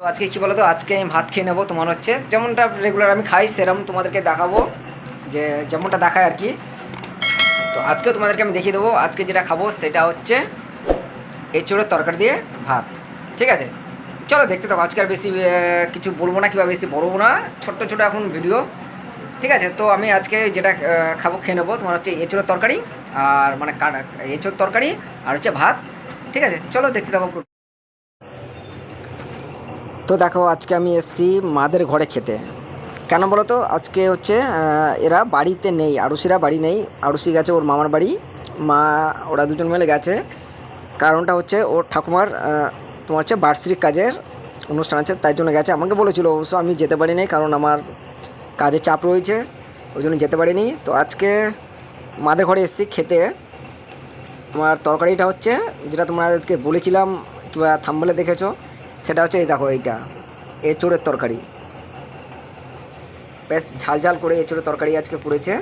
তো আজকে কী বলো তো আজকে আমি ভাত খেয়ে নেব, তোমার হচ্ছে। যেমনটা রেগুলার আমি খাই, সেরম তোমাদেরকে দেখাবো, যে যেমনটা দেখায় আর কি। তো আজকে তোমাদেরকে আমি দেখিয়ে দেবো। আজকে যেটা খাব, সেটা হচ্ছে এঁচোড়ের তরকারি দিয়ে ভাত। ঠিক আছে? চলো দেখতে থাকো। আজকে আর বেশি কিছু বলব না কিংবা বেশি বলব না। ছোট্ট ছোটো এখন ভিডিও ঠিক আছে? তো আমি আজকে যেটা খাব, খেয়ে নেব, তোমার হচ্ছে এঁচোড়ের তরকারি আর মানে কাটা এঁচোড় তরকারি আর হচ্ছে ভাত। ঠিক আছে? চলো দেখতে থাকো। তো দেখো, আজকে আমি এসেছি মাদের ঘরে খেতে। কেন বলো তো আজকে হচ্ছে এরা বাড়িতে নেই, আড়ুসিরা বাড়ি নেই। আড়ুসি গেছে ওর মামার বাড়ি। মা, ওরা দুজন মিলে গেছে। কারণটা হচ্ছে, ওর ঠাকুমার তোমার হচ্ছে বার্ষিক কাজের অনুষ্ঠান আছে, তাই জন্য গেছে। আমাকে বলেছিল অবশ্য আমি যেতে পারিনি, কারণ আমার কাজের চাপ রয়েছে, ওই জন্য যেতে পারিনি। তো আজকে মাদের ঘরে এসেছি খেতে। তোমার তরকারিটা হচ্ছে, যেটা তোমাদেরকে বলেছিলাম, কিংবা থাম্বলে দেখেছ সেটা হচ্ছে এই দেখো এইটা, এঁচোড়ের তরকারি। বেশ ঝাল ঝাল করে এঁচোড়ের তরকারি আজকে করেছে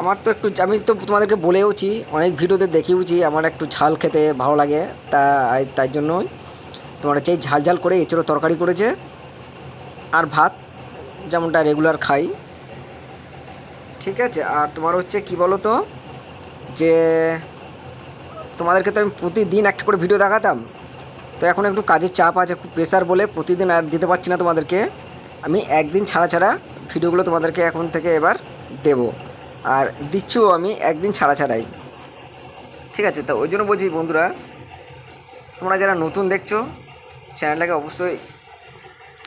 আমার তো একটু, আমি তো তোমাদেরকে বলেওছি, অনেক ভিডিওতে দেখিয়েওছি, আমার একটু ঝাল খেতে ভালো লাগে, তা তাই জন্যই তোমার হচ্ছে ঝাল ঝাল করে এঁচোড়ের তরকারি করেছে। আর ভাত, যেমনটা রেগুলার খাই। ঠিক আছে, আর তোমার হচ্ছে কি বলো তো যে তোমাদেরকে তো আমি প্রতিদিন একটা করে ভিডিও দেখাতাম। তো এখন একটু কাজের চাপ আছে, খুব প্রেশার বলে প্রতিদিন আর দিতে পারছি না তোমাদেরকে। আমি একদিন ছাড়া ছাড়া ভিডিওগুলো তোমাদেরকে এখন থেকে এবার দেব। আর দিচ্ছিও আমি একদিন ছাড়া ছাড়াই। ঠিক আছে, তো ওই জন্য বলছি বন্ধুরা, তোমরা যারা নতুন দেখছ, চ্যানেলটাকে অবশ্যই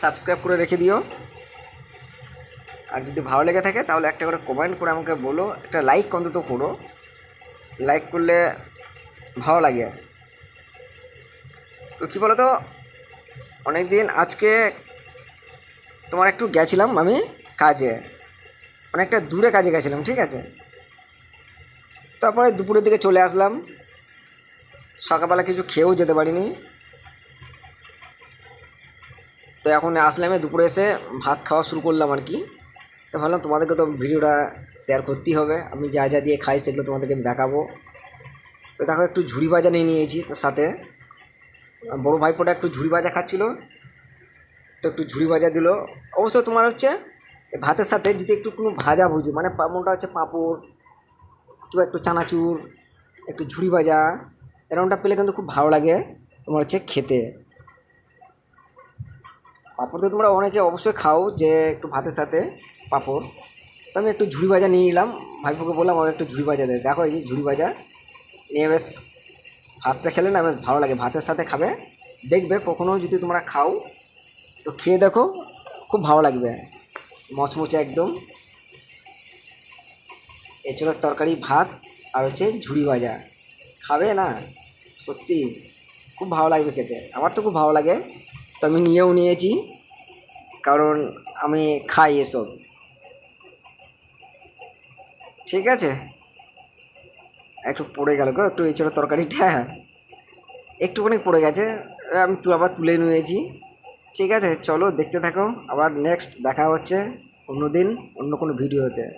সাবস্ক্রাইব করে রেখে দিও। আর যদি ভালো লেগে থাকে, তাহলে একটা করে কমেন্ট করে আমাকে বলো, একটা লাইক অন্তত করো। লাইক করলে ভালো লাগে। তো কী বলো তো অনেক দিন আজকে তোমার একটু গেছিলাম আমি কাজে। অনেকটা দূরে কাজে গেছিলাম, ঠিক আছে? তারপরে দুপুরের দিকে চলে আসলাম। সকালবেলা কিছু খেয়েও যেতে পারিনি। তো এখন আসলাম, দুপুরে এসে ভাত খাওয়া শুরু করলাম আর কি। তো ভাবলাম তোমাদেরকে তো ভিডিওটা শেয়ার করতেই হবে। আমি যা যা দিয়ে খাই সেগুলো তোমাদেরকে আমি দেখাবো। তো দেখো একটু ঝুড়ি ভাজা নিয়ে নিয়েছি তার সাথে। বড়ো ভাইপোটা একটু ঝুড়ি ভাজা খাচ্ছিলো। তো একটু ঝুড়ি ভাজা দিল। অবশ্য তোমার হচ্ছে ভাতের সাথে যদি একটু কোনো ভাজা ভুজি মানে মনটা হচ্ছে পাঁপড়, কিংবা একটু চানাচুর, একটু ঝুড়ি ভাজা, এরকমটা পেলে কিন্তু খুব ভালো লাগে তোমার হচ্ছে খেতে। পাঁপড় তো তোমরা অনেকে অবশ্যই খাও যে একটু ভাতের সাথে পাঁপড়। তো আমি একটু ঝুড়ি ভাজা নিয়ে নিলাম ভাইপোকে বললাম আমাকে একটু ঝুড়ি ভাজা দেয় দেখো এই যে ঝুড়ি ভাজা। নিয়ে বেশ ভাতটা খেলে না বেশ ভালো লাগে। ভাতের সাথে খাবে। দেখবে কখনো যদি তোমরা খাও, তো খেয়ে দেখো, খুব ভালো লাগবে। মচমচে একদম। এছাড়া তরকারি, ভাত আর হচ্ছে ঝুড়ি ভাজা। খাবে না? সত্যি, খুব ভালো লাগবে খেতে। আমার তো খুব ভালো লাগে। তো আমি নিয়েও নিয়েছি, কারণ আমি খাই এসব। ঠিক আছে? একটু পড়ে গেল গো, একটু এছাড়া তরকারিটা। একটুখানি পড়ে গেছে, আমি তু আবার তুলে নিয়েছি। ঠিক আছে, চলো দেখতে থাকো, আবার নেক্সট দেখা হচ্ছে অন্য দিন, অন্য কোনো ভিডিওতে